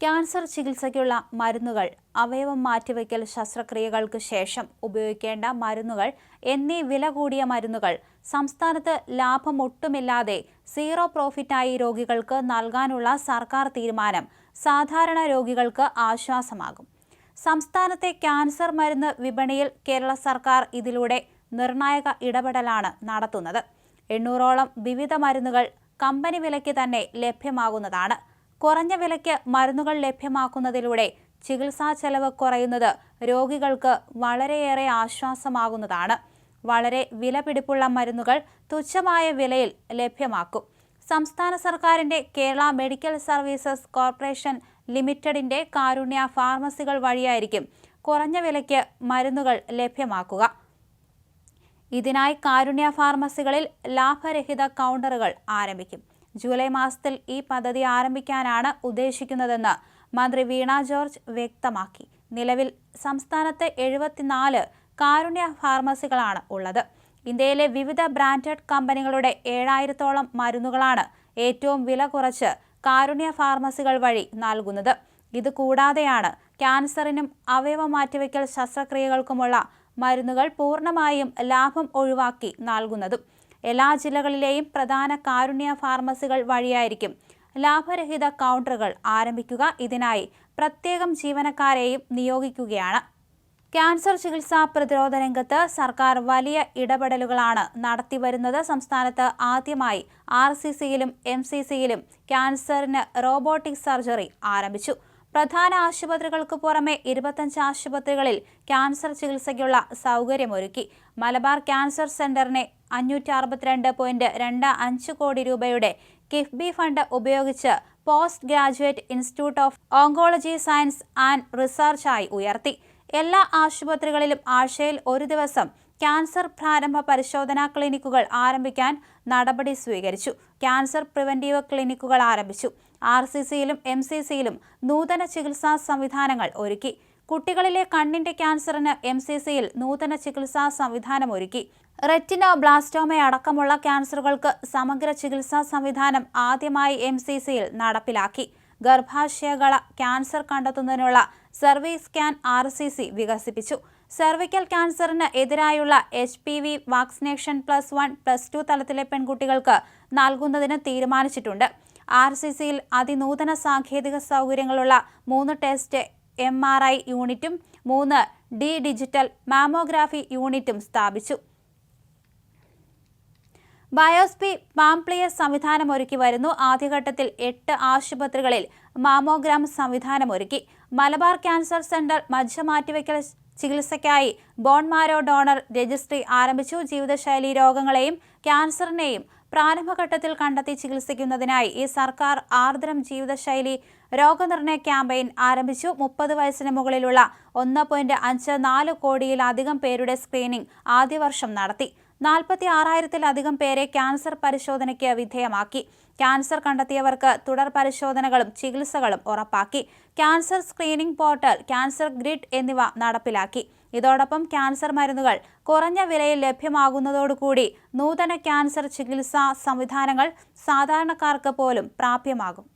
Cancer ചികിത്സയ്ക്കുള്ള മരുന്നുകൾ അവയവം മാറ്റിവയ്ക്കൽ ശസ്ത്രക്രിയകൾക്ക് ശേഷം ഉപയോഗിക്കേണ്ട മരുന്നുകൾ എന്നീ വില കൂടിയ മരുന്നുകൾ സംസ്ഥാനത്ത് ലാഭം ഒട്ടുമില്ലാതെ സീറോ പ്രോഫിറ്റായി രോഗികൾക്ക് നൽകാനുള്ള സർക്കാർ തീരുമാനം സാധാരണ രോഗികൾക്ക് ആശ്വാസമാകും. സംസ്ഥാനത്തെ ക്യാൻസർ മരുന്ന് വിപണിയിൽ കേരള സർക്കാർ ഇതിലൂടെ നിർണായക ഇടപെടലാണ് നടത്തുന്നത്. എണ്ണൂറോളം വിവിധ മരുന്നുകൾ കമ്പനി വിലയ്ക്ക് തന്നെ ലഭ്യമാകുന്നതാണ്. കുറഞ്ഞ വിലയ്ക്ക് മരുന്നുകൾ ലഭ്യമാക്കുന്നതിലൂടെ ചികിത്സാ ചെലവ് കുറയുന്നത് രോഗികൾക്ക് വളരെയേറെ ആശ്വാസമാകുന്നതാണ്. വളരെ വിലപിടിപ്പുള്ള മരുന്നുകൾ തുച്ഛമായ വിലയിൽ ലഭ്യമാക്കും. സംസ്ഥാന സർക്കാരിന്റെ കേരള മെഡിക്കൽ സർവീസസ് കോർപ്പറേഷൻ ലിമിറ്റഡിന്റെ കാരുണ്യ ഫാർമസികൾ വഴിയായിരിക്കും കുറഞ്ഞ വിലയ്ക്ക് മരുന്നുകൾ ലഭ്യമാക്കുക. ഇതിനായി കാരുണ്യ ഫാർമസികളിൽ ലാഭരഹിത കൗണ്ടറുകൾ ആരംഭിക്കും. ജൂലൈ മാസത്തിൽ ഈ പദ്ധതി ആരംഭിക്കാനാണ് ഉദ്ദേശിക്കുന്നതെന്ന് മന്ത്രി വീണ ജോർജ് വ്യക്തമാക്കി. നിലവിൽ സംസ്ഥാനത്ത് എഴുപത്തിനാല് കാരുണ്യ ഫാർമസികളാണ് ഉള്ളത്. ഇന്ത്യയിലെ വിവിധ ബ്രാൻഡഡ് കമ്പനികളുടെ ഏഴായിരത്തോളം മരുന്നുകളാണ് ഏറ്റവും വില കുറച്ച് കാരുണ്യ ഫാർമസികൾ വഴി നൽകുന്നത്. ഇത് കൂടാതെയാണ് ക്യാൻസറിനും അവയവ മാറ്റിവെക്കൽ ശസ്ത്രക്രിയകൾക്കുമുള്ള മരുന്നുകൾ പൂർണമായും ലാഭം ഒഴിവാക്കി നൽകുന്നതും. എല്ലാ ജില്ലകളിലെയും പ്രധാന കാരുണ്യ ഫാർമസികൾ വഴിയായിരിക്കും. ലാഭരഹിത കൗണ്ടറുകൾ ആരംഭിക്കുക ഇതിനായി പ്രത്യേകം ജീവനക്കാരെയും നിയോഗിക്കുകയാണ്. ക്യാൻസർ ചികിത്സാ പ്രതിരോധ രംഗത്ത് സർക്കാർ വലിയ ഇടപെടലുകളാണ് നടത്തിവരുന്നത്. സംസ്ഥാനത്ത് ആദ്യമായി ആർ സി സിയിലും എം സി സിയിലും ക്യാൻസറിന് റോബോട്ടിക് സർജറി ആരംഭിച്ചു. പ്രധാന ആശുപത്രികൾക്ക് പുറമെ ഇരുപത്തഞ്ച് ആശുപത്രികളിൽ ക്യാൻസർ ചികിത്സയ്ക്കുള്ള സൗകര്യമൊരുക്കി. മലബാർ ക്യാൻസർ സെന്ററിനെ അഞ്ഞൂറ്റി അറുപത്തിരണ്ട് പോയിന്റ് രണ്ട് അഞ്ച് കോടി രൂപയുടെ കിഫ്ബി ഫണ്ട് ഉപയോഗിച്ച് post graduate institute of oncology science and റിസർച്ചായി ഉയർത്തി. എല്ലാ ആശുപത്രികളിലും ആഴ്ചയിൽ ഒരു ദിവസം ക്യാൻസർ പ്രാരംഭ പരിശോധനാ ക്ലിനിക്കുകൾ ആരംഭിക്കാൻ നടപടി സ്വീകരിച്ചു. ക്യാൻസർ പ്രിവന്റീവ് ക്ലിനിക്കുകൾ ആരംഭിച്ചു. ആർ സി സിയിലും എം സി സിയിലും നൂതന ചികിത്സാ സംവിധാനങ്ങൾ ഒരുക്കി. കുട്ടികളിലെ കണ്ണിന്റെ ക്യാൻസറിന് എം സി സിയിൽ നൂതന ചികിത്സാ സംവിധാനം ഒരുക്കി. റെറ്റിനോ ബ്ലാസ്റ്റോമ അടക്കമുള്ള ക്യാൻസറുകൾക്ക് സമഗ്ര ചികിത്സാ സംവിധാനം ആദ്യമായി എം സി സിയിൽ നടപ്പിലാക്കി. ഗർഭാശയകള ക്യാൻസർ കണ്ടെത്തുന്നതിനുള്ള സർവീസ് സ്കാൻ ആർ വികസിപ്പിച്ചു. സെർവിക്കൽ ക്യാൻസറിന് എതിരായുള്ള H P V vaccination plus one plus two തലത്തിലെ പെൺകുട്ടികൾക്ക് നൽകുന്നതിന് തീരുമാനിച്ചിട്ടുണ്ട്. ആർ സി സിയിൽ അതിനൂതന സാങ്കേതിക സൗകര്യങ്ങളുള്ള മൂന്ന് ടെസ്റ്റ് എം ആർ ഐ യൂണിറ്റും മൂന്ന് ഡി ഡിജിറ്റൽ മാമോഗ്രാഫി യൂണിറ്റും സ്ഥാപിച്ചു. ബയോസ്പി പാംപ്ലിയ സംവിധാനം ഒരുക്കി വരുന്നു. ആദ്യഘട്ടത്തിൽ എട്ട് ആശുപത്രികളിൽ മാമോഗ്രാം സംവിധാനം ഒരുക്കി മലബാർ ക്യാൻസർ സെന്റർ മജ്ജ മാറ്റിവെക്കൽ ചികിത്സയ്ക്കായി ബോൺമാരോ ഡോണർ രജിസ്ട്രി ആരംഭിച്ചു. ജീവിതശൈലി രോഗങ്ങളെയും ക്യാൻസറിനെയും പ്രാരംഭഘട്ടത്തിൽ കണ്ടെത്തി ചികിത്സിക്കുന്നതിനായി ഈ സർക്കാർ ആർദ്രം ജീവിതശൈലി രോഗനിർണയ ക്യാമ്പയിൻ ആരംഭിച്ചു. മുപ്പത് വയസ്സിന് മുകളിലുള്ള ഒന്ന് പോയിന്റ് അഞ്ച് നാല് കോടിയിലധികം പേരുടെ സ്ക്രീനിംഗ് ആദ്യ വർഷം നടത്തി. നാൽപ്പത്തി ആറായിരത്തിലധികം പേരെ ക്യാൻസർ പരിശോധനയ്ക്ക് വിധേയമാക്കി. ക്യാൻസർ കണ്ടെത്തിയവർക്ക് തുടർ പരിശോധനകളും ചികിത്സകളും ഉറപ്പാക്കി. Cancer screening portal cancer grid എന്നിവ നടപ്പിലാക്കി. ഇതോടൊപ്പം ക്യാൻസർ മരുന്നുകൾ കുറഞ്ഞ വിലയിൽ ലഭ്യമാകുന്നതോടുകൂടി നൂതന ക്യാൻസർ ചികിത്സാ സംവിധാനങ്ങൾ സാധാരണക്കാർക്ക് പോലും പ്രാപ്യമാകും.